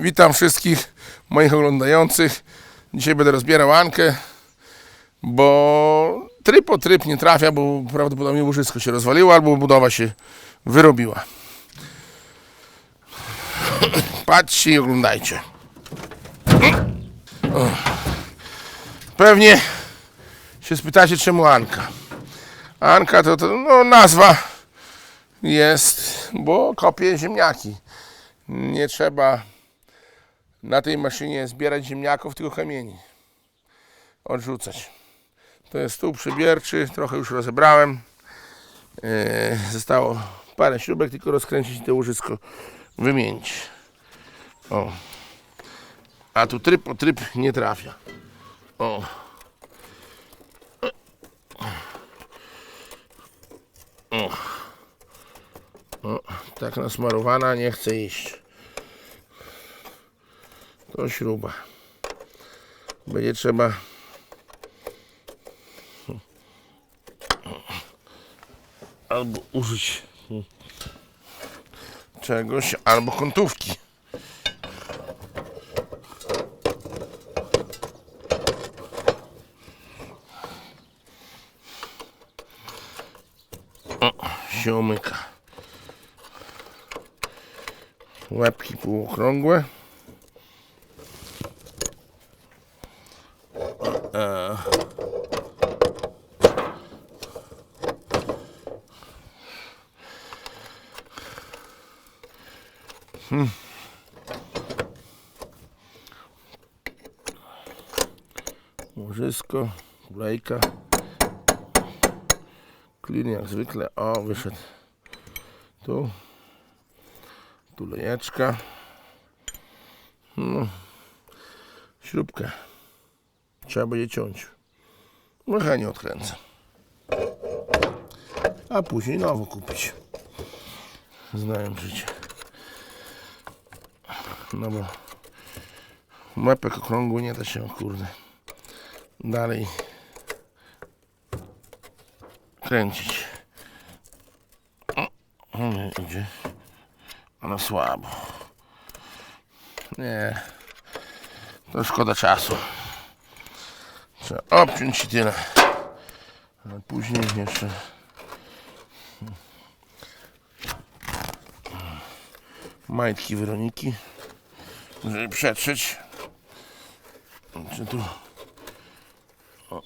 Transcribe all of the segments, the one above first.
Witam wszystkich moich oglądających. Dzisiaj będę rozbierał Ankę, bo tryb o tryb nie trafia, bo prawdopodobnie łożysko się rozwaliło albo budowa się wyrobiła. Patrzcie i oglądajcie. Pewnie się spytacie, czemu Anka. Anka to, to no, nazwa jest, bo kopię ziemniaki. Nie trzeba na tej maszynie zbierać ziemniaków, tylko kamieni. Odrzucać. To jest stół przybierczy, trochę już rozebrałem. Yy, zostało parę śrubek, tylko rozkręcić to łożysko wymienić. O. A tu tryb o tryb nie trafia. O. O. O. Tak nasmarowana nie chce iść. To śruba. Będzie trzeba albo użyć czegoś, albo kątówki. O, się umyka. Łebki półokrągłe. Łożysko, lejka. Klin jak zwykle. O, wyszedł. Tu. Tu lejeczka. No. Śrubkę. Trzeba będzie ciąć. No nie odkręcę. A później nowo kupić. Znają życie. No bo łepek okrągły nie da się, kurde, dalej kręcić. O, o nie idzie. Ale słabo. Nie. To szkoda czasu. Trzeba obciąć i tyle. A później jeszcze majtki Weroniki, żeby przetrzeć. Czy tu... O.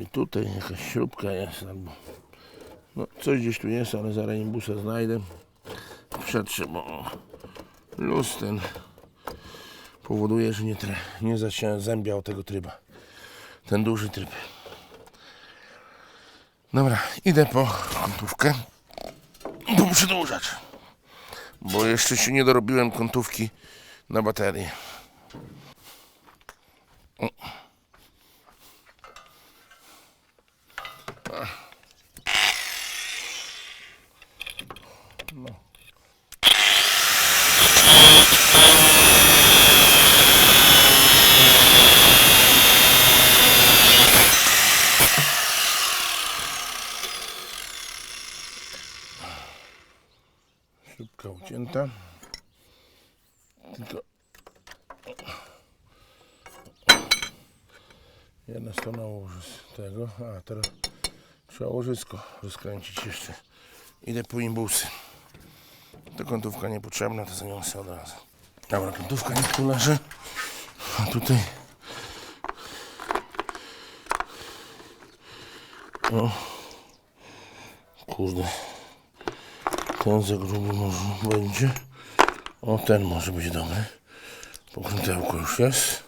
i tutaj jakaś śrubka jest albo... No coś gdzieś tu jest, ale zaraz imbusa znajdę. Przetrzę, bo luz ten powoduje, że nie, nie zazębiał tego tryba. Ten duży tryb. Dobra, idę po kątówkę. Bo przedłużać. Bo jeszcze się nie dorobiłem kątówki na baterię. O. No. Ucięta. Tylko jedna strona łoży z tego, a teraz trzeba łożysko rozkręcić jeszcze. Idę po imbusy. To kątówka niepotrzebna, to zaniosę od razu. Dobra, kątówka niech tu leży. A tutaj... O. Kurde. Ten za gruby może będzie. O, ten może być dobry. Pokrętełko już jest.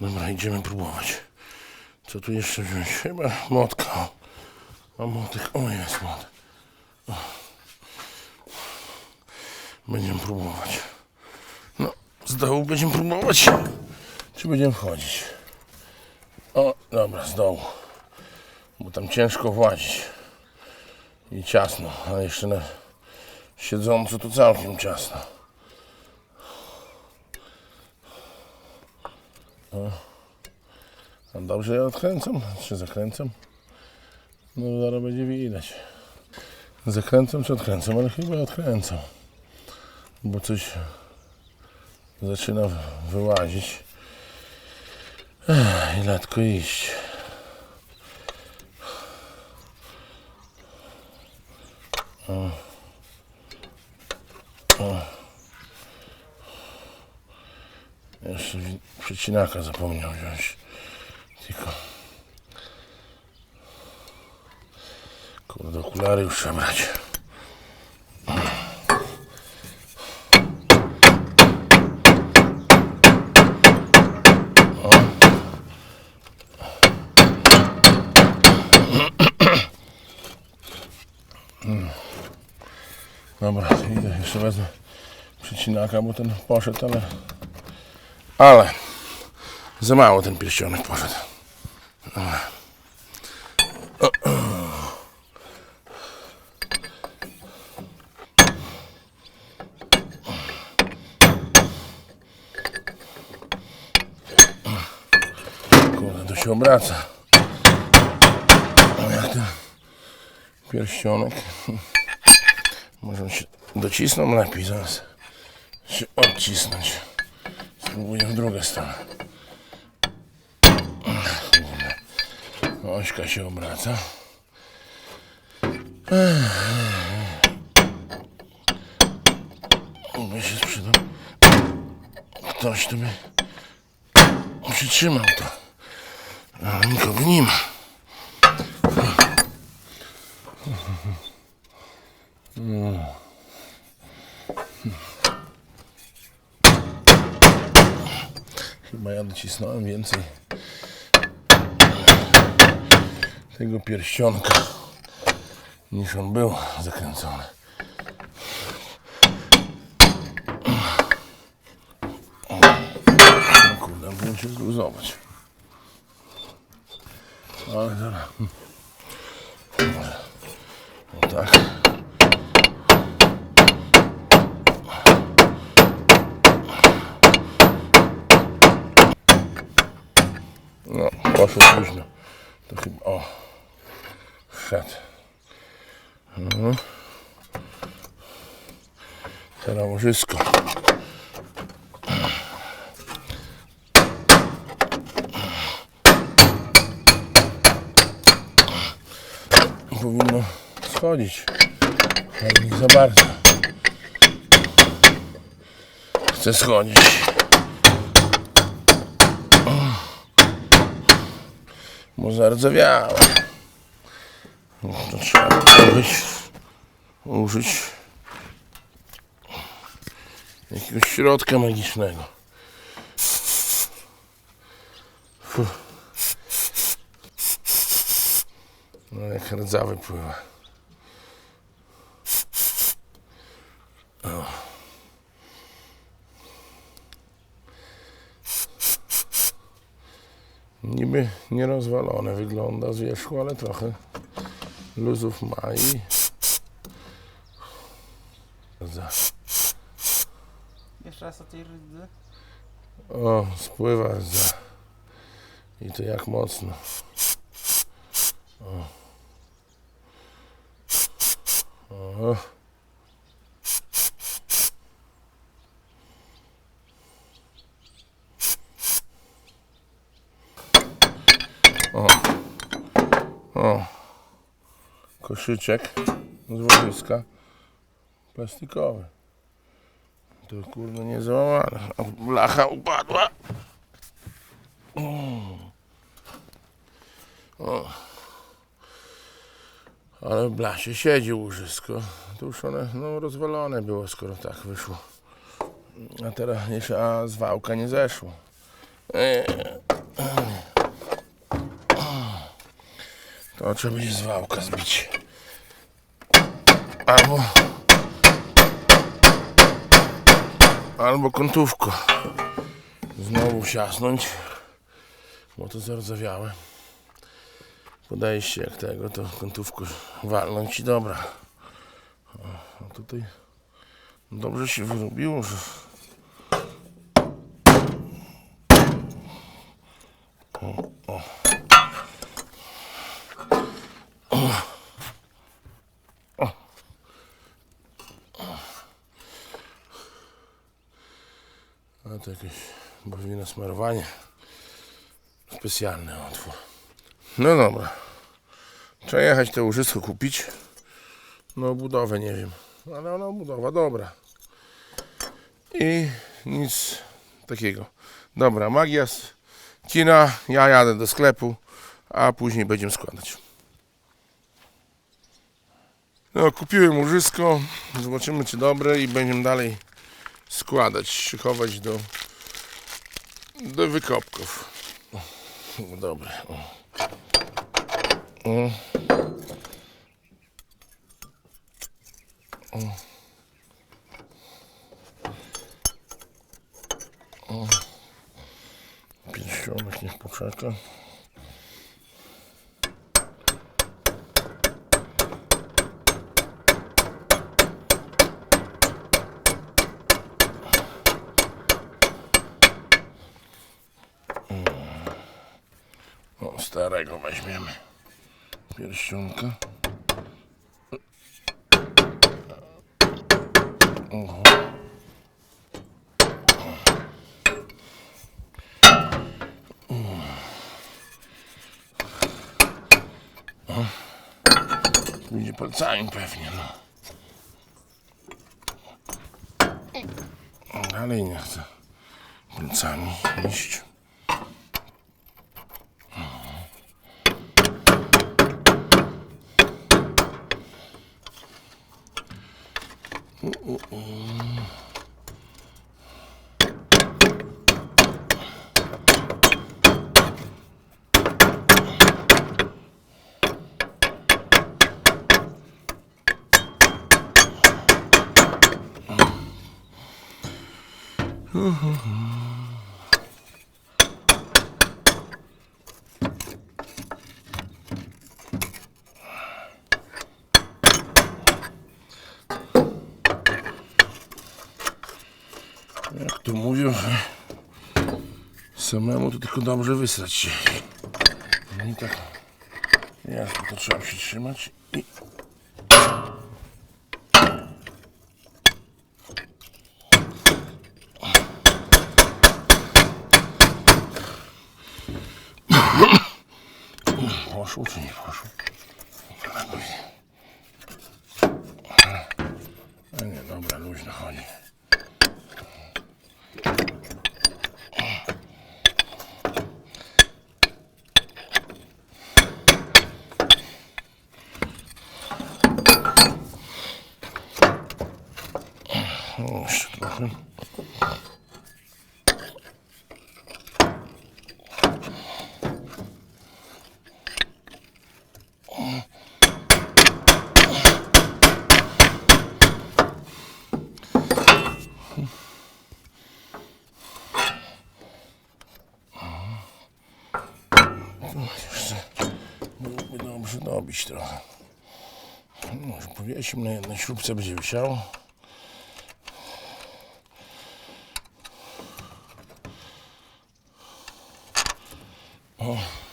Dobra, idziemy próbować. Co tu jeszcze wziąć? Chyba motka. A motek, o jest motek. Będziemy próbować. No, z dołu będziemy próbować. Czy będziemy wchodzić? O, dobra, z dołu. Bo tam ciężko włazić. I ciasno, a jeszcze na siedząco to całkiem ciasno. A dobrze ja odkręcam? Czy zakręcam? No zaraz będzie widać. Zakręcam czy odkręcam, ale chyba odkręcam. Bo coś zaczyna wyłazić. I latko iść. O. Jeszcze przecinaka zapomniał wziąć. Tylko. Kurde, okulary już trzeba brać. Dobra, idę jeszcze wezmę przecinaka, bo ten poszedł, ale... Ale... Za mało ten pierścionek poszedł. Dobra. Kurde, to się obraca. Jak ten pierścionek. Może się docisną lepiej zaraz. Się odcisnąć. Spróbuję w drugą stronę. Ośka się obraca. By się sprzedał. Ktoś tu by przytrzymał to. Nikogo nie ma. Docisnąłem więcej tego pierścionka niż on był zakręcony. No kurde, się zluzować. Ale dobra. No tak. No, poszło późno. To chyba, o, wszedł. Mhm. Teraz łożysko. Powinno schodzić, ale nie za bardzo. Chce schodzić. Bo zardzewiałe. No, To trzeba użyć, użyć jakiegoś środka magicznego. Fu. No jak rdzawy pływa. Niby nierozwalone wygląda z wierzchu, ale trochę luzów ma i za. Jeszcze raz o tej rydze. O, spływa za. I to jak mocno. O. O. O. Koszyczek z łożyska plastikowy. To kurde nie załamane. Blacha upadła. O. O. Ale w blasie siedzi łożysko. To już one no, rozwalone było, skoro tak wyszło. A teraz jeszcze a z wałka nie zeszło. Eee. To trzeba będzie z wałka zbić. Albo albo kątówko znowu wsiasnąć, bo to zardzewiałe. Podaje się jak tego, to kątówko walnąć i dobra. A tutaj dobrze się wyrobiło, że o, o. A to jakieś pewnie na smarowanie. Specjalny otwór. No dobra. Trzeba jechać te łożysko kupić. No budowę nie wiem. Ale no budowa dobra. I nic takiego. Dobra, magia z kina. Ja jadę do sklepu, a później będziemy składać. No, kupiłem łożysko. Zobaczymy, czy dobre i będziemy dalej składać, szykować do, do wykopków. Dobre. O. O. O. Niech poczeka. O, starego weźmiemy. Pierścionka. Oho. O. Pójdzie palcami pewnie, no. Dalej nie chcę palcami iść. Jak to mówią, że to tylko dobrze wysrać się. No i tak, jasno, to trzeba się trzymać i... Poszło czy nie poszło? No nie, dobra, luźno chodzi. O, jeszcze trochę. Jeszcze byłoby dobrze dobić trochę. Może powiesimy na jednej śrubce, będzie wisiało. Dobra.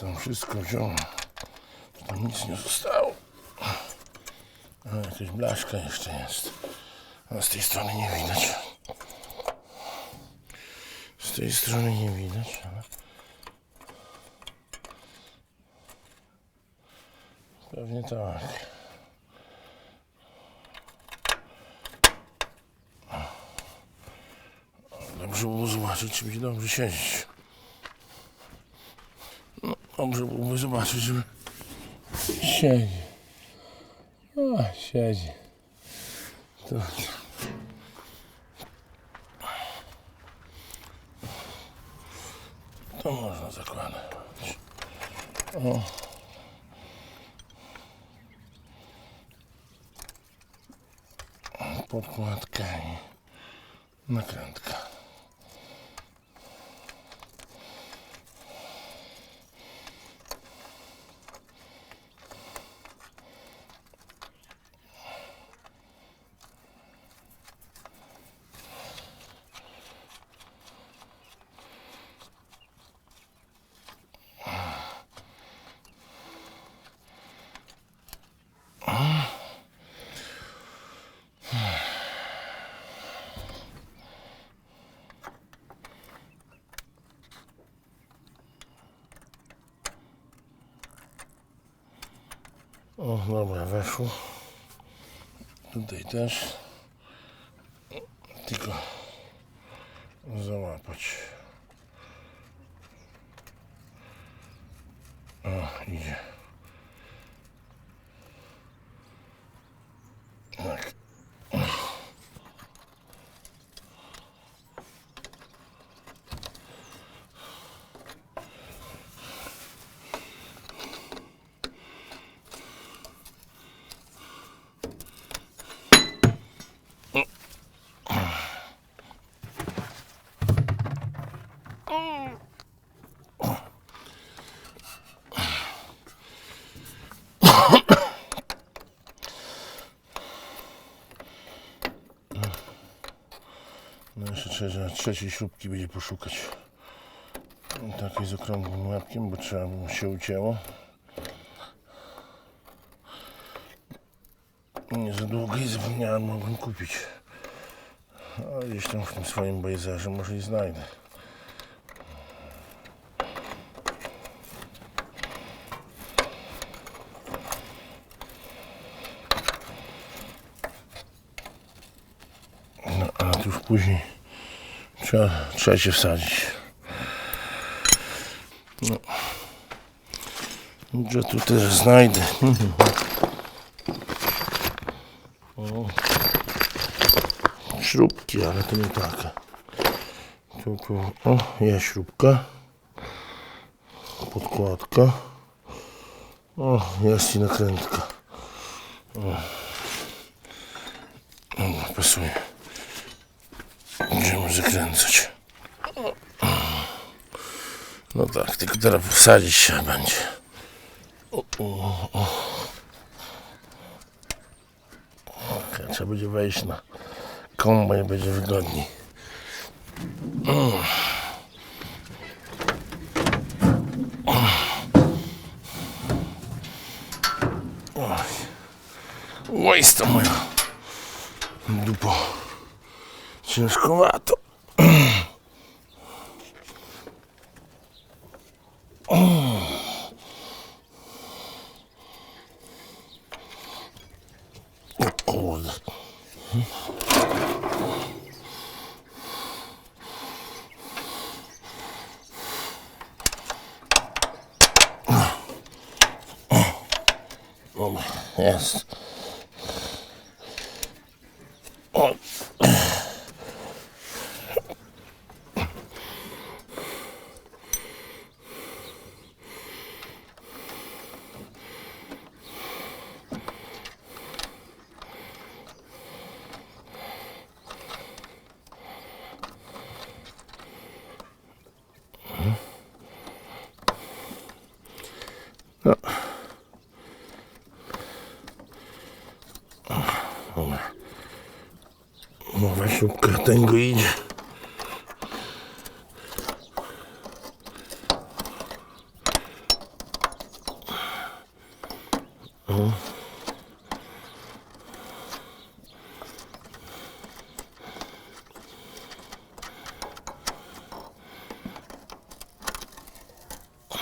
Tam wszystko wziąłem? Czy tam nic nie zostało? No, jakaś blaszka jeszcze jest. A z tej strony nie widać. Z tej strony nie widać, ale... Pewnie tak. Dobrze było zobaczyć, czy będzie dobrze siedzieć. No, dobrze byłoby zobaczyć, żeby siedzi. O, siedzi. To. To można zakładać. O. Podkładka i nakrętka. Dobra, weszło. Tutaj też. Tylko załapać. O, idzie. Tak. Trzeba trzeciej śrubki będzie poszukać. Takiej z okrągłym łapkiem, bo trzeba mu się ucięło. Nie za długo i zapomniałem, mogłem kupić. A gdzieś tam w tym swoim bajzerze może i znajdę. No, a tu już później trzeba trzecie wsadzić. No. Że tu też znajdę. O. Śrubki, ale to nie takie. Tylko, o, jest śrubka. Podkładka. O, jest i nakrętka. O. Pasuje. Będziemy zakręcać. No tak, tylko teraz wsadzić się będzie. O, o, o. Trzeba będzie wejść na kombajn, będzie wygodniej. Mm. Oj. Łajsta moja dupo. Ciężkowato. O kurde.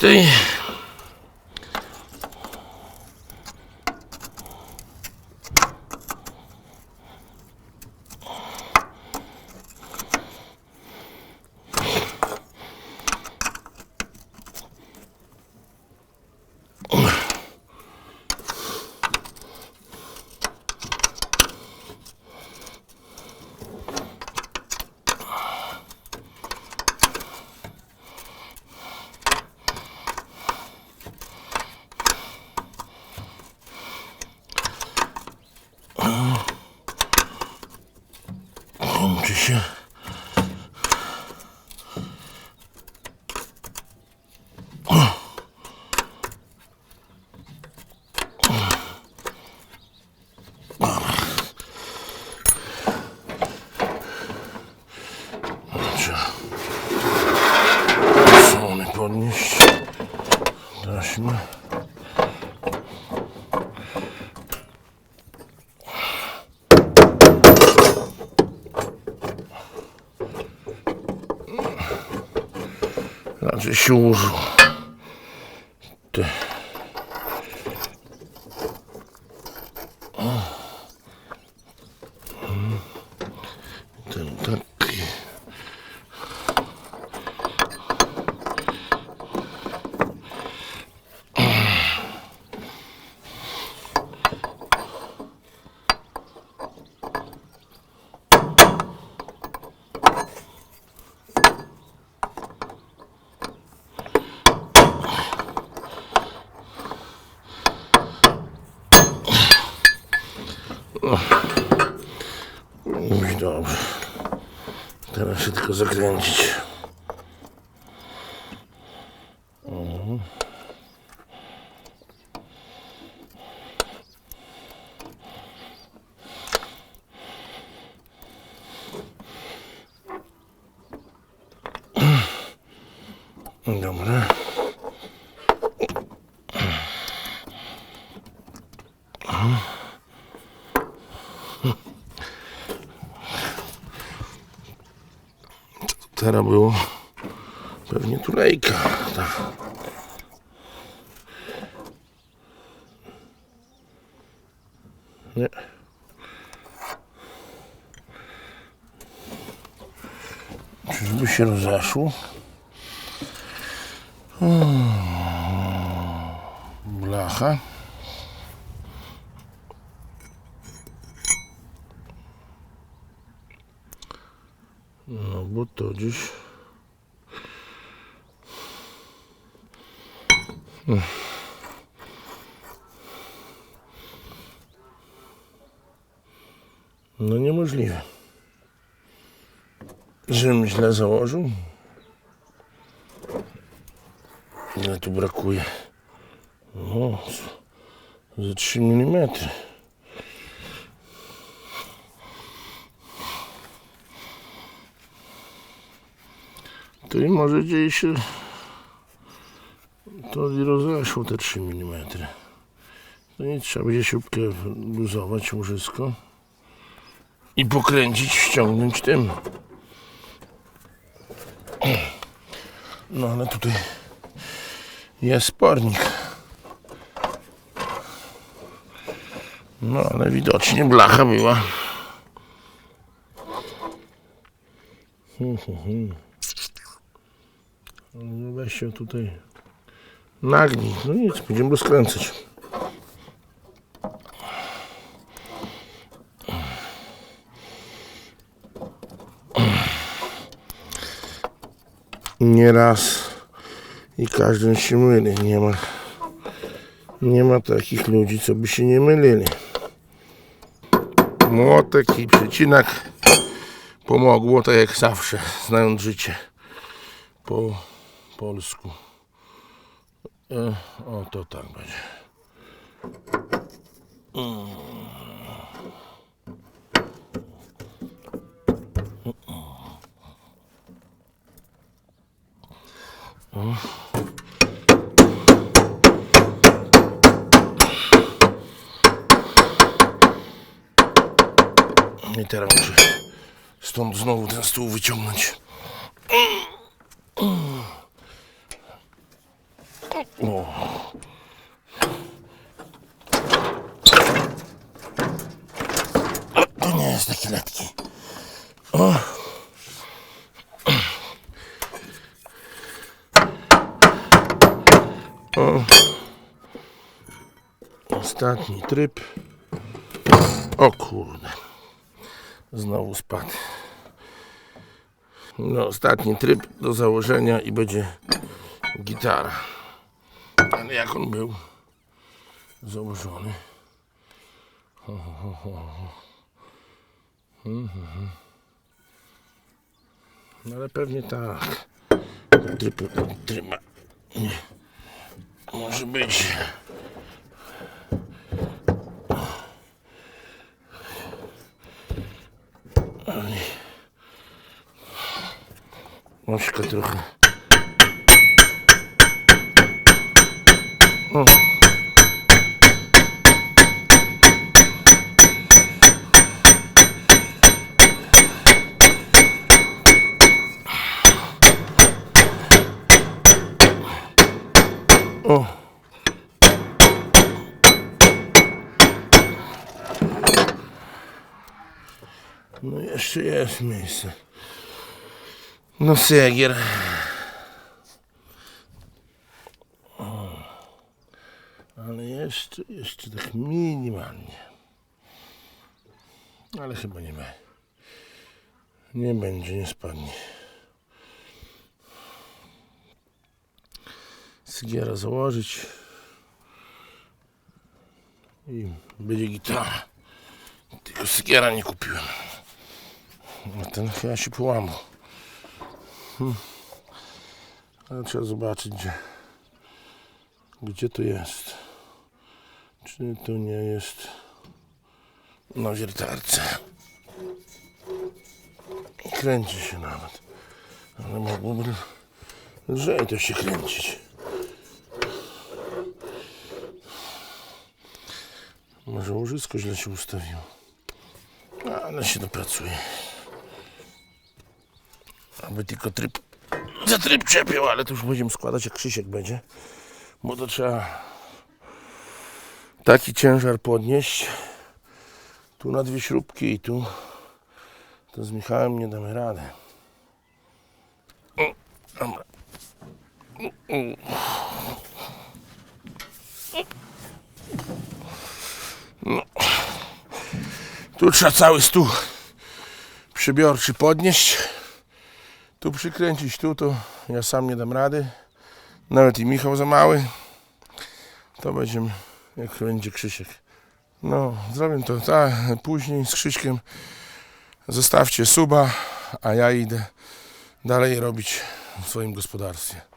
Było Надо що можу. Так. Się tylko zakręcić. Mhm. Dobra. Teraz było pewnie tulejka. Tak. Nie. Czyżby się rozeszło? Hmm. Blacha. No bo to dziś. No niemożliwe. Żebym źle założył. Ile tu brakuje? O, ze 3 mm. Może gdzieś się to i rozeszło te 3 mm. To nie trzeba będzie śrubkę luzować łożysko i pokręcić, ściągnąć tym. No ale tutaj jest spornik. No ale widocznie blacha była. Hmm, hmm, hmm. Weź się tutaj nagnij. No nic, będziemy rozkręcać. Nieraz i każdy się myli. Nie ma, nie ma takich ludzi, co by się nie mylili. Młotek i przecinak pomogło, tak jak zawsze, znając życie po polsku. O, to tak będzie. I teraz muszę stąd znowu ten stół wyciągnąć. O. To nie jest taki letki. Ostatni tryb. O kurde. Znowu spadł. No, ostatni tryb do założenia i będzie gitara. Ale jak on był założony? Ho. Mhm. No ale pewnie tak. Tryb, tryb ma- nie. Może być. Ośka trochę. O. O. No jeszcze jest miejsce. No segier. Ale jeszcze, jeszcze tak minimalnie. Ale chyba nie ma. Nie będzie, nie spadnie. Sygiera założyć. I będzie gitara. Tylko sygiera nie kupiłem. No ten chyba się połamał. Ale trzeba zobaczyć, gdzie, gdzie to jest. Czy to nie jest na wiertarce. Kręci się nawet. Ale mogłoby lżej to się kręcić. Może łożysko źle się ustawiło. Ale się dopracuje. Aby tylko tryb za tryb czepiał, ale to już będziemy składać jak Krzysiek będzie. Bo to trzeba taki ciężar podnieść. Tu na dwie śrubki i tu. To z Michałem nie damy rady. No. Tu trzeba cały stół przybiorczy podnieść. Tu przykręcić, tu to ja sam nie dam rady. Nawet i Michał za mały. To będziemy, jak będzie Krzysiek. No, zrobię to tak, później z Krzyśkiem. Zostawcie suba, a ja idę dalej robić w swoim gospodarstwie.